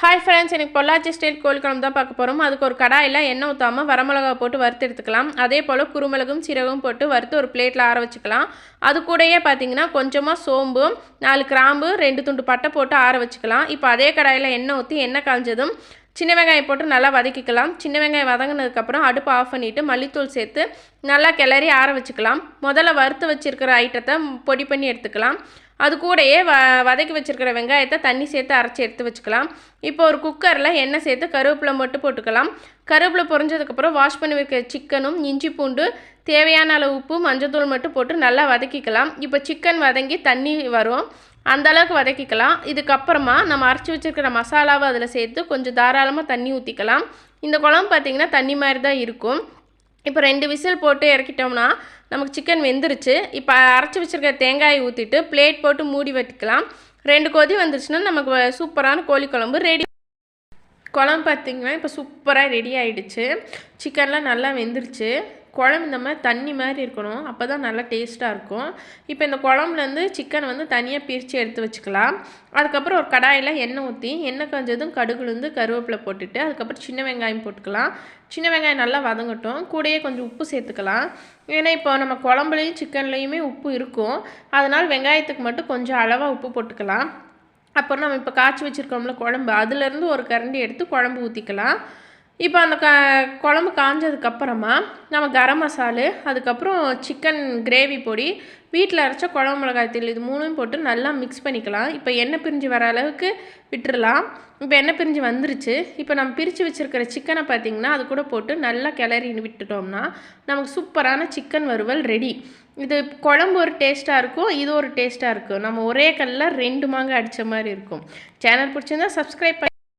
Hi friends எனக்கு Pollachi style கோழி குழம்பு தான் பார்க்க போகிறோம் அதுக்கு ஒரு கடாயில் எண்ணெய் ஊற்றாமல் வரமிளகா போட்டு வறுத்து எடுத்துக்கலாம். அதே போல் குருமிளகும் சீரகம் போட்டு வறுத்து ஒரு பிளேட்டில் ஆற வச்சுக்கலாம். அது கூடயே பார்த்தீங்கன்னா கொஞ்சமாக சோம்பு நாலு கிராம்பு ரெண்டு துண்டு பட்டை போட்டு ஆற வச்சுக்கலாம். இப்போ அதே கடாயில் எண்ணெய் ஊற்றி எண்ணெய் காஞ்சதும் சின்ன வெங்காயம் போட்டு நல்லா வதக்கிக்கலாம். சின்ன வெங்காயம் வதங்கினதுக்கப்புறம் அடுப்பு ஆஃப் பண்ணிவிட்டு மல்லித்தூள் சேர்த்து நல்லா கிளறி ஆற வச்சுக்கலாம். முதல்ல வறுத்து வச்சுருக்கிற ஐட்டத்தை பொடி பண்ணி எடுத்துக்கலாம். அது கூடயே வ வதக்கி வச்சுருக்கிற வெங்காயத்தை தண்ணி சேர்த்து அரைச்சி எடுத்து வச்சுக்கலாம். இப்போ ஒரு குக்கரில் எண்ணெய் சேர்த்து கருவேப்பிலை மட்டும் போட்டுக்கலாம். கருவேப்பிலை பொறிஞ்சதுக்கப்புறம் வாஷ் பண்ணி வைக்கிற சிக்கனும் இஞ்சி பூண்டு தேவையான அளவு உப்பு மஞ்சள்தூள் மட்டும் போட்டு நல்லா வதக்கிக்கலாம். இப்போ சிக்கன் வதங்கி தண்ணி வரும். அந்த அளவுக்கு வதக்கிக்கலாம். இதுக்கப்புறமா நம்ம அரைச்சி வச்சுருக்கிற மசாலாவை அதில் சேர்த்து கொஞ்சம் தாராளமாக தண்ணி ஊற்றிக்கலாம் இந்த குழம்பு பார்த்திங்கன்னா தண்ணி மாதிரி தான் இருக்கும். இப்போ ரெண்டு விசில் போட்டு இறக்கிட்டோம்னா நமக்கு சிக்கன் வெந்துருச்சு. இப்போ அரைச்சி வச்சுருக்க தேங்காயை ஊற்றிட்டு பிளேட் போட்டு மூடி வச்சுக்கலாம் ரெண்டு கொதி வந்துருச்சுன்னா நமக்கு சூப்பரான கோழி குழம்பு ரெடி குழம்பு பார்த்திங்கன்னா இப்போ சூப்பராக ரெடி ஆகிடுச்சு சிக்கன்லாம் நல்லா வெந்துருச்சு. குழம்பு இந்த மாதிரி தண்ணி மாதிரி இருக்கணும். அப்போ தான் நல்லா டேஸ்ட்டாக இருக்கும். இப்போ இந்த குழம்புலேருந்து சிக்கன் வந்து தனியாக பிரித்து எடுத்து வச்சுக்கலாம். அதுக்கப்புறம் ஒரு கடாயில் எண்ணெய் ஊற்றி எண்ணெய் காஞ்சதும் கடுகுலேருந்து கருவேப்பிலை போட்டுட்டு அதுக்கப்புறம் சின்ன வெங்காயம் போட்டுக்கலாம். சின்ன வெங்காயம் நல்லா வதங்கட்டும். கூடயே கொஞ்சம் உப்பு சேர்த்துக்கலாம். ஏன்னா இப்போ நம்ம குழம்புலையும் சிக்கன்லேயுமே உப்பு இருக்கும். அதனால் வெங்காயத்துக்கு மட்டும் கொஞ்சம் அளவாக உப்பு போட்டுக்கலாம். அப்புறம் நம்ம இப்போ காய்ச்சி வச்சுருக்கோம்ல குழம்பு அதுலேருந்து ஒரு கரண்டி எடுத்து குழம்பு ஊற்றிக்கலாம் இப்போ அந்த க குழம்பு காஞ்சதுக்கப்புறமா நம்ம கரம் மசாலு அதுக்கப்புறம் சிக்கன் கிரேவி பொடி வீட்டில் அரைச்ச குழம்பு மிளகாய் தூள் இது மூணும் போட்டு நல்லா மிக்ஸ் பண்ணிக்கலாம். இப்போ எண்ணெய் பிரிஞ்சு வர அளவுக்கு விட்டுறலாம். இப்போ எண்ணெய் பிரிஞ்சு வந்துருச்சு. இப்போ நம்ம பிரித்து வச்சுருக்கிற சிக்கனை பார்த்திங்கன்னா அது கூட போட்டு நல்லா கிளறி விட்டுட்டோம்னா நமக்கு சூப்பரான சிக்கன் வறுவல் ரெடி இது குழம்பு ஒரு டேஸ்ட்டாக இருக்கும் இது ஒரு டேஸ்ட்டாக இருக்கும். நம்ம ஒரே கல்லில் ரெண்டு மாங்காய் அடித்த மாதிரி இருக்கும். சேனல் பிடிச்சிருந்தா சப்ஸ்கிரைப் பண்ணி